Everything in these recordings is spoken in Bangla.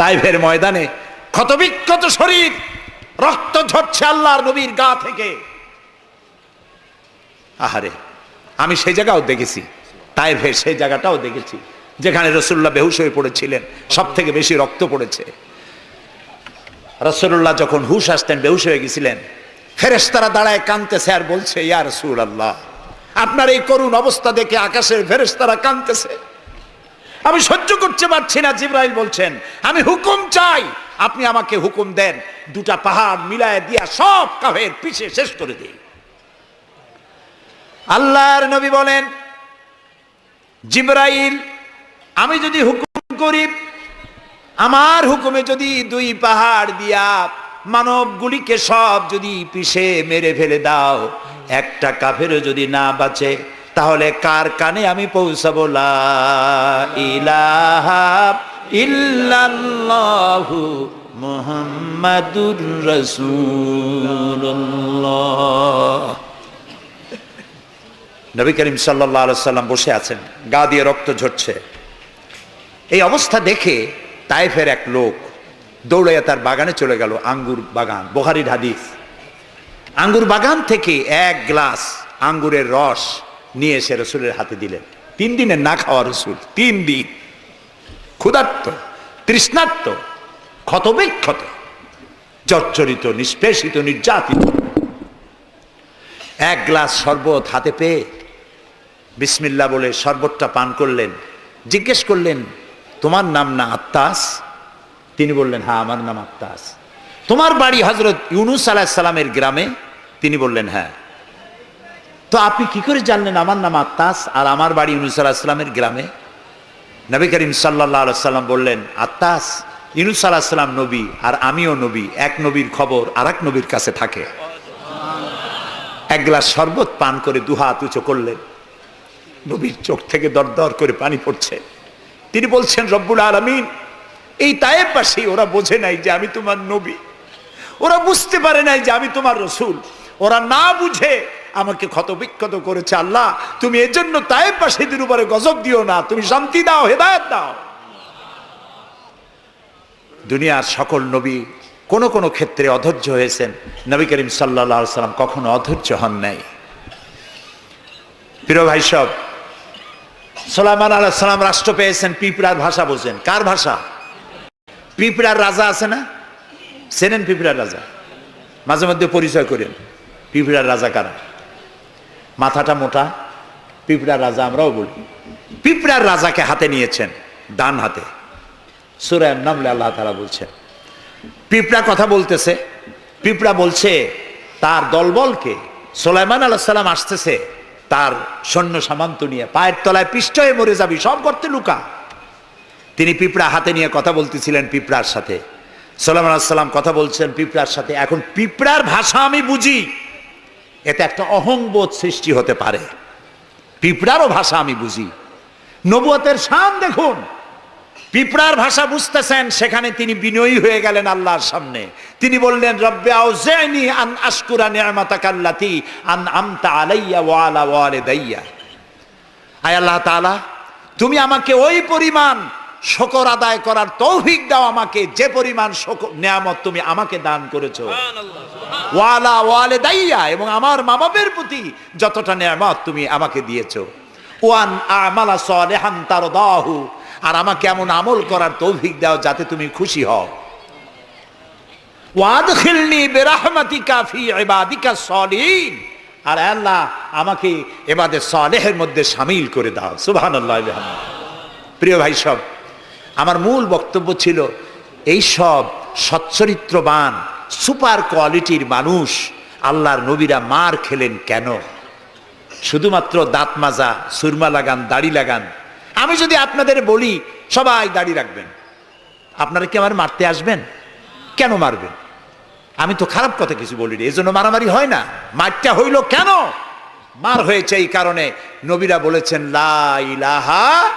তাইফের ময়দানে ক্ষতবিক্ষত শরীর, রক্ত ঝরছে আল্লাহর নবীর গা থেকে। আহারে, আমি সেই জায়গাও দেখেছি, তাইফের সেই জায়গাটাও দেখেছি, যেখানে রসুল্লাহ বেহুশ হয়ে পড়েছিলেন সব থেকে বেশি রক্ত পড়েছে। রসুল্লাহ যখন হুশ আসতেন, বেহুশ হয়ে গেছিলেন, ফেরেশতারা দাঁড়ায় কাঁদতেছে আর বলছে, ইয়া রসুল আল্লাহ আপনার এই করুণ অবস্থা দেখে আকাশের ফেরেশতারা কাঁদতেছে। আমি সহ্য করতে পারছি না, জিব্রাইল বলছেন। আমি হুকুম চাই, আপনি আমাকে হুকুম দেন, দুটা পাহাড় মিলায় দিয়া সব কাফের পিছে শেষ করে দিই। আল্লাহর নবী বলেন, জিব্রাইল, আমি যদি হুকুম করি, আমার হুকুমে যদি দুই পাহাড় দিয়া মানবগুলিকে সব যদি পিষে মেরে ফেলে দাও, একটা কাফেরও যদি না বাঁচে তাহলে কার কানে আমি পৌঁছাবো? ইল্লাল্লাহু মুহাম্মাদুর রাসূলুল্লাহ। নবী করিম সাল্লাল্লাহু সাল্লাম বসে আছেন, গা দিয়ে রক্ত ঝরছে। এই অবস্থা দেখে তাইফের এক লোক দৌড়াইয়া তার বাগানে চলে গেল, আঙ্গুর বাগান বোহারির হাদিস। আঙ্গুর বাগান থেকে এক গ্লাস আঙ্গুরের রস নিয়ে এসে রসুলের হাতে দিলেন। তিন দিনের না খাওয়া রসুল, তিন দিন। ক্ষুধার্ত, তৃষ্ণার্ত, ক্ষতবিক্ষত, জর্জরিত, নিষ্পেষিত, নির্যাতিত। এক গ্লাস শরবত হাতে পেয়ে বিসমিল্লা বলে শরবতটা পান করলেন। জিজ্ঞেস করলেন, তোমার নাম না আত্মাস তিনি বললেন হ্যাঁ আমার নাম আত্মাস তোমার বাড়ি হজরত ইউনুস আলাহ সালামের গ্রামে? তিনি বললেন হ্যাঁ। তো আপনি কি করে জানলেন আমার নাম আত্মাস আর আমার বাড়ি ইউনুস গ্রামে? নবী করিম সাল্লাহ সাল্লাম বললেন, আত্মাস, ইউনুস সাল্লাম নবী আর আমিও নবী, এক নবীর খবর আর এক নবীর কাছে থাকে। এক গ্লাস শরবত পান করে দুহাত উঁচু করলেন। নবীর চোখ থেকে দরদর করে পানি পড়ছে। তিনি বলছেন, রব্বুল আলমিন, এই তায়েব পাশে ওরা বোঝে নাই যে আমি তোমার নবী। ওরা বুঝতে পারে নাই যে আমি তোমার রসুল। ওরা না বুঝে আমাকে ক্ষতবিক্ষত করেছে আল্লাহ। তুমি এর জন্য পাশিদের উপরে গজব দিও না। তুমি শান্তি দাও, হেদায়ত দাও। দুনিয়ার সকল নবী কোন কোন ক্ষেত্রে অধৈর্য হয়েছেন। নবী করিম সাল্লা সাল্লাম কখনো অধৈর্য হন নাই। প্রিয় ভাই সব, সোলাইমান আলাহ সালাম রাষ্ট্র পেয়েছেন, পিঁপড়ার ভাষা বোঝেন। কার ভাষা? পিঁপড়ার রাজা আছে না? সেনেন পিঁপড়ার রাজা? মাঝে মধ্যে পরিচয় করেন। পিঁপড়ার রাজা কারা? মাথাটা মোটা, পিঁপড়ার রাজা আমরাও বলি। পিঁপড়ার রাজাকে হাতে নিয়েছেন, ডান হাতে। সুরায় নামলে আল্লাহ তারা বলছেন, পিঁপড়া কথা বলতেছে, পিঁপড়া বলছে, তার দলবলকে সোলাইমান আল্লাহ সাল্লাম আসতেছে, তার সৈন্য সামান্ত নিয়ে, পায়ের তলায় পিষ্ট হয়ে মরে যাবি, সব করতে লুকা। তিনি পিঁপড়া হাতে নিয়ে কথা বলতেছিলেন পিঁপড়ার সাথে। সাল্লাম কথা বলছেন পিঁপড়ার সাথে। এখন পিঁপড়ার ভাষা আমি বুঝি। এতে একটা অহংবোধ সৃষ্টি হতে পারে। পিঁপড়ারও ভাষা আমি বুঝি। নবুয়তের শান দেখুন। পিঁপড়ার ভাষা বুঝতেছেন, সেখানে তিনি বিনয়ী হয়ে গেলেন আল্লাহর সামনে। তিনি বললেন, রব্বে আউজাইনি আন আশকুরা নিয়ামাতা কাল্লাতি আন আমতা আলাইয়া ওয়ালা ওয়ালিদাইয়া। আয় আল্লাহ তাআলা, তুমি আমাকে ওই পরিমাণ শকর আদায় করার তৌফিক দাও আমাকে। যে পরিমাণ নিয়ামত তুমি আমাকে দান করেছ। ওয়ালা ওয়ালে দাইয়া এবং আমার মা বাপের প্রতি যতটা নিয়ামত তুমি আমাকে দিয়েছ। ওয়ান আমালা সালেহান তার দাহু আর আমাকে এমন আমল করার তৌফিক দাও যাতে তুমি খুশি হও। ওয়াদখিলনি বিরাহমাতিকা ফি ইবাদিকা সলিহিন। আর আল্লাহ আমাকে এবাদে সালেহের মধ্যে সামিল করে দাও। সুবহানাল্লাহ প্রিয় ভাই সব আমার মূল বক্তব্য ছিল, এই সব সচ্চরিত্রবান, সুপার কোয়ালিটির মানুষ আল্লাহর নবীরা মার খেলেন কেন? শুধুমাত্র দাঁত মাজা, সুরমা লাগান, দাড়ি লাগান। আমি যদি আপনাদের বলি, সবাই দাড়ি রাখবেন। আপনারা কি আমার মারতে আসবেন? কেন মারবেন? আমি তো খারাপ কথা কিছু বলি এই জন্য মারামারি হয় না। মারটা হইল কেন? মার হয়েছে এই কারণে নবীরা বলেছেন, লা ইলাহা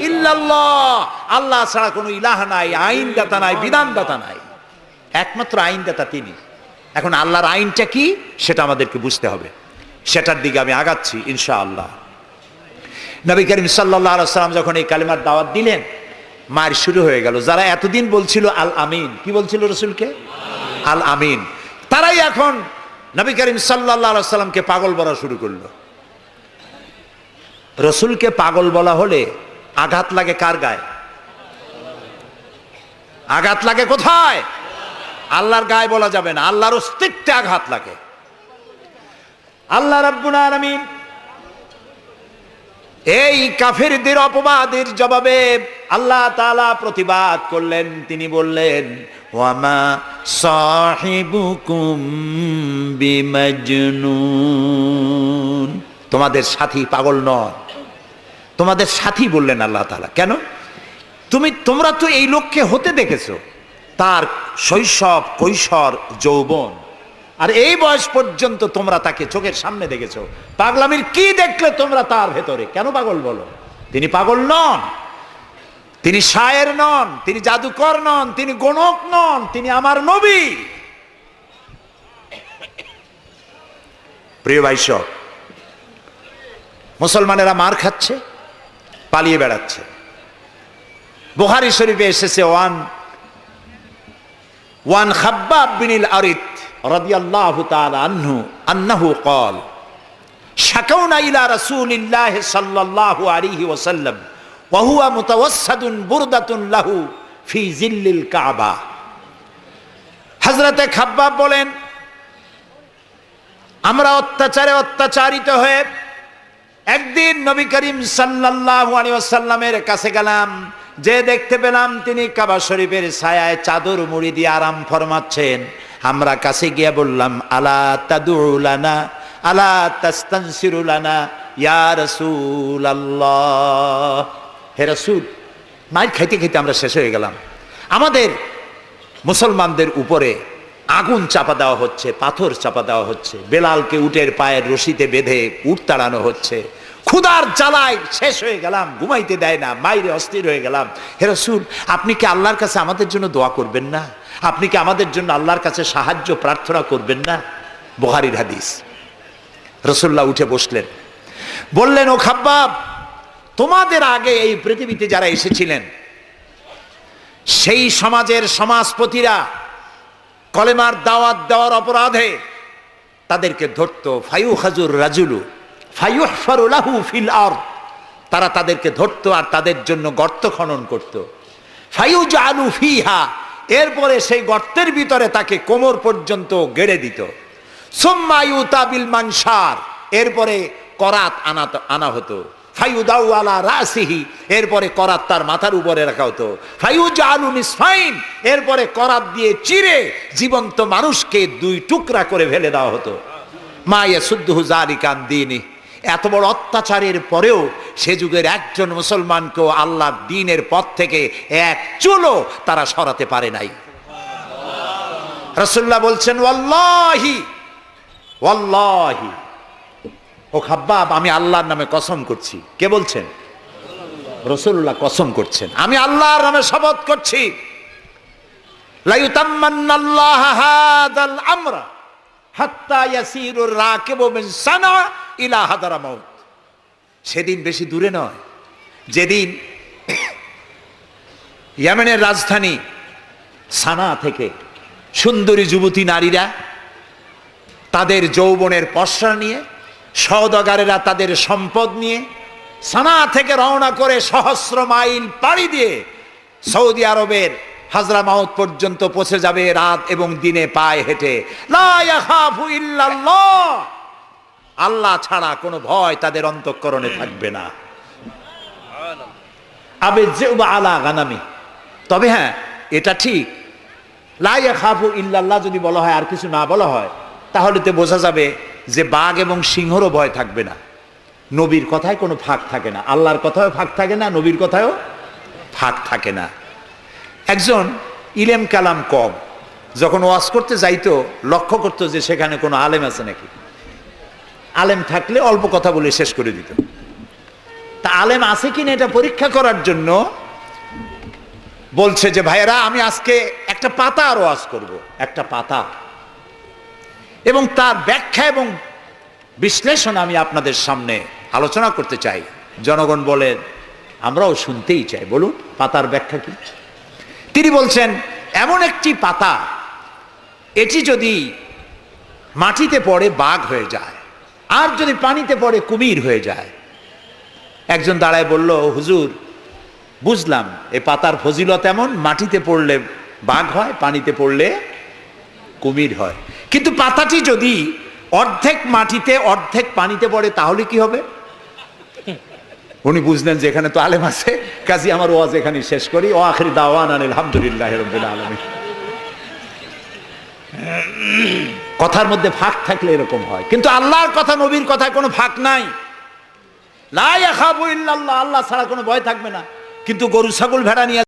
ইল্লাল্লাহ। আল্লাহ ছাড়া কোনো ইলাহা নাই, আইনদাতা নাই, বিধানদাতা নাই। একমাত্র আইনদাতা তিনি। এখন আল্লাহর আইনটা কি? সেটা আমাদেরকে বুঝতে হবে। সেটার দিকে আমি আগাচ্ছি, ইনশাআল্লাহ। নবী করিম সাল্লাহ যখন এই কালিমার দাওয়াত দিলেন মার শুরু হয়ে গেল। যারা এতদিন বলছিল আল আমিন, কি বলছিল রসুলকে? আল আমিন। তারাই এখন নবী করিম সাল্লাহ সাল্লামকে পাগল বলা শুরু করল। রসুলকে পাগল বলা হলে আঘাত লাগে কার গায়ে? আঘাত লাগে কোথায়? আল্লাহর গায়ে বলা যাবে না, আল্লাহর অস্তিত্বে আঘাত লাগে। আল্লাহ রাব্বুল আলামিন এই কাফেরদের অপবাদের জবাবে আল্লাহ তাআলা প্রতিবাদ করলেন। তিনি বললেন, ওয়ামা সাহিবুকুম তোমাদের সাথী পাগল নয়। তোমাদের সাথী বললেন আল্লাহ তালা কেন? তুমি, তোমরা তো এই লোককে হতে দেখেছ। তার শৈশব, কৈশোর, যৌবন। আর এই বয়স পর্যন্ত তোমরা তাকে চোখের সামনে দেখেছ। পাগলামির কি দেখলে তোমরা তার ভেতরে? কেন পাগল বলো? তিনি পাগল নন। তিনি শায়ের নন, তিনি জাদুকর নন, তিনি গণক নন, তিনি আমার নবী। প্রিয় ভাইসব, মুসলমানেরা মার খাচ্ছে। পালিয়ে বেড়াচ্ছে। বোহারি শরীফে এসেছে, ওয়ান ওয়ান খাব্বা বিনিল আরিত রদিয়াল্লাহু তাআলা আনহু আন্নাহু কল শাকাউনা ইলা সাল্লাল্লাহু আলাইহি ওয়াসাল্লাম, ওয়া হুয়া মুতাওয়াসসাদুন বুরদাতুন কাবা। হযরতে খাব্বাব বলেন, আমরা অত্যাচারে অত্যাচারিত হয়ে একদিন নবী করিম আলাইহি কাছে গেলাম। যে দেখতে পেলাম তিনি কাবা শরীফের ছায়ায় চাদর মুড়ি দিয়ে আরাম ফরমাচ্ছেন। আমরা কাছে গিয়ে বললাম, আলা তাদুলানা আলা তাস্তানসিরুলানা ইয়া রাসূলুল্লাহ। হে রাসূল, মাইর খাইতে খাইতে আমরা শেষ হয়ে গেলাম। আমাদের মুসলমানদের উপরে আগুন চাপা দেওয়া হচ্ছে, পাথর চাপা দেওয়া হচ্ছে, বেলালকে উটের পায়ের রশিতে বেঁধে উট তাড়ানো হচ্ছে। ক্ষুদার জ্বালায় শেষ হয়ে গেলাম, ঘুমাইতে দেয় না, মাইরে অস্থির হয়ে গেলাম। হে রসুল, আপনি কি আল্লাহর কাছে আমাদের জন্য দোয়া করবেন না? আপনি কি আমাদের জন্য আল্লাহর কাছে সাহায্য, প্রার্থনা করবেন না? বহারির হাদিস। রসুল্লাহ উঠে বসলেন। বললেন, ও খাব্বাব, তোমাদের আগে এই পৃথিবীতে যারা এসেছিলেন, সেই সমাজের সমাজপতিরা কলেমার দাওয়াত দেওয়ার অপরাধে তাদেরকে ধরতো ফায়ু হাজুর রাজুলু ফায়ু ফরুলাহু ফিল আর তারা তাদেরকে ধরতো আর তাদের জন্য গর্ত খনন করত। ফায়ু জালু ফিহা, এরপরে সেই গর্তের ভিতরে তাকে কোমর পর্যন্ত গেড়ে দিত। সোম্মায়ু তাবিল মানসার, এরপরে করাত আনা আনা হতো। ফাইউদাউ আলা রাসিহি, এরপরে করাত তার মাথার উপরে রাখা হতো ফাইউজ আলু নিসফাইন এরপরে করাত দিয়ে চিরে জীবন্ত মানুষকে দুই টুকরা করে ফেলে দেওয়া হতো। মায়ে সুদ্দুহু জারিকান দিনই এত বড় অত্যাচারের পরেও সে যুগের একজন মুসলমানকেও আল্লাহ দিনের পথ থেকে এক চুলো তারা সরাতে পারে নাই। রসুল্লাহ বলছেন, ওয়াল্লাহি ওয়াল্লাহি। ও খাব্বাব, আমি আল্লাহর নামে কসম করছি। কে বলছেন? রসুল্লাহ কসম করছেন। আমি আল্লাহর নামে শপথ করছি। সেদিন বেশি দূরে নয়। যেদিন ইয়ামেনের রাজধানী সানা থেকে সুন্দরী যুবতী নারীরা তাদের যৌবনের পশ্রা নিয়ে সওদাগারেরা তাদের সম্পদ নিয়ে সানা থেকে রওনা করে সহস্র মাইল পাড়ি দিয়ে সৌদি আরবের হাজরা মাউত পর্যন্ত পৌঁছে যাবে রাত এবং দিনে পায়ে হেঁটে। আল্লাহ ছাড়া কোনো ভয় তাদের অন্তঃকরণে থাকবে না। আবে জেউবা আলা গানামি। তবে হ্যাঁ এটা ঠিক। লাইয়া খাফু ইল্লাল্লাহ যদি বলা হয়, আর কিছু না বলা হয়, তাহলে তো বোঝা যাবে যে বাঘ এবং সিংহরও ভয় থাকবে না। নবীর কথায় কোনো ফাঁক থাকে না। আল্লাহর কথায়ও ফাঁক থাকে না, নবীর কথায়ও ফাঁক থাকে না। একজন ইলেম কালাম কম, যখন ওয়াজ করতে যাইতো, লক্ষ্য করতো যে সেখানে কোনো আলেম আছে নাকি। আলেম থাকলে অল্প কথা বলে শেষ করে দিত। তা আলেম আছে কিনা এটা পরীক্ষা করার জন্য বলছে যে, ভাইয়েরা, আমি আজকে একটা পাতা আর ওয়াজ করব। একটা পাতা। এবং তার ব্যাখ্যা এবং বিশ্লেষণ আমি আপনাদের সামনে আলোচনা করতে চাই। জনগণ বলেন, আমরাও শুনতেই চাই। বলুন, পাতার ব্যাখ্যা কি? তিনি বলছেন, এমন একটি পাতা, এটি যদি মাটিতে পড়ে বাঘ হয়ে যায়, আর যদি পানিতে পড়ে কুমির হয়ে যায়। একজন দাঁড়ায় বলল, হুজুর, বুঝলাম, এ পাতার ফজিলত এমন, মাটিতে পড়লে বাঘ হয়, পানিতে পড়লে কুমির হয়। কিন্তু পাতাটি যদি অর্ধেক মাটিতে, অর্ধেক পানিতে পড়ে, তাহলে কি হবে? উনি বুঝলেন যে এখানে তো আলেম আছে। কাজী আমার ওয়াজ এখানে শেষ করি। ও আখরি দাওয়ান আলহামদুলিল্লাহ রবিল আলমী কথার মধ্যে ফাঁক থাকলে এরকম হয়। কিন্তু আল্লাহর কথা, নবীর কথায় কোনো ফাঁক নাই। লা ইয়াখাবু ইল্লাল্লাহ, আল্লাহ ছাড়া কোনো ভয় থাকবে না। কিন্তু গরু, ছাগল, ভেড়া নিয়ে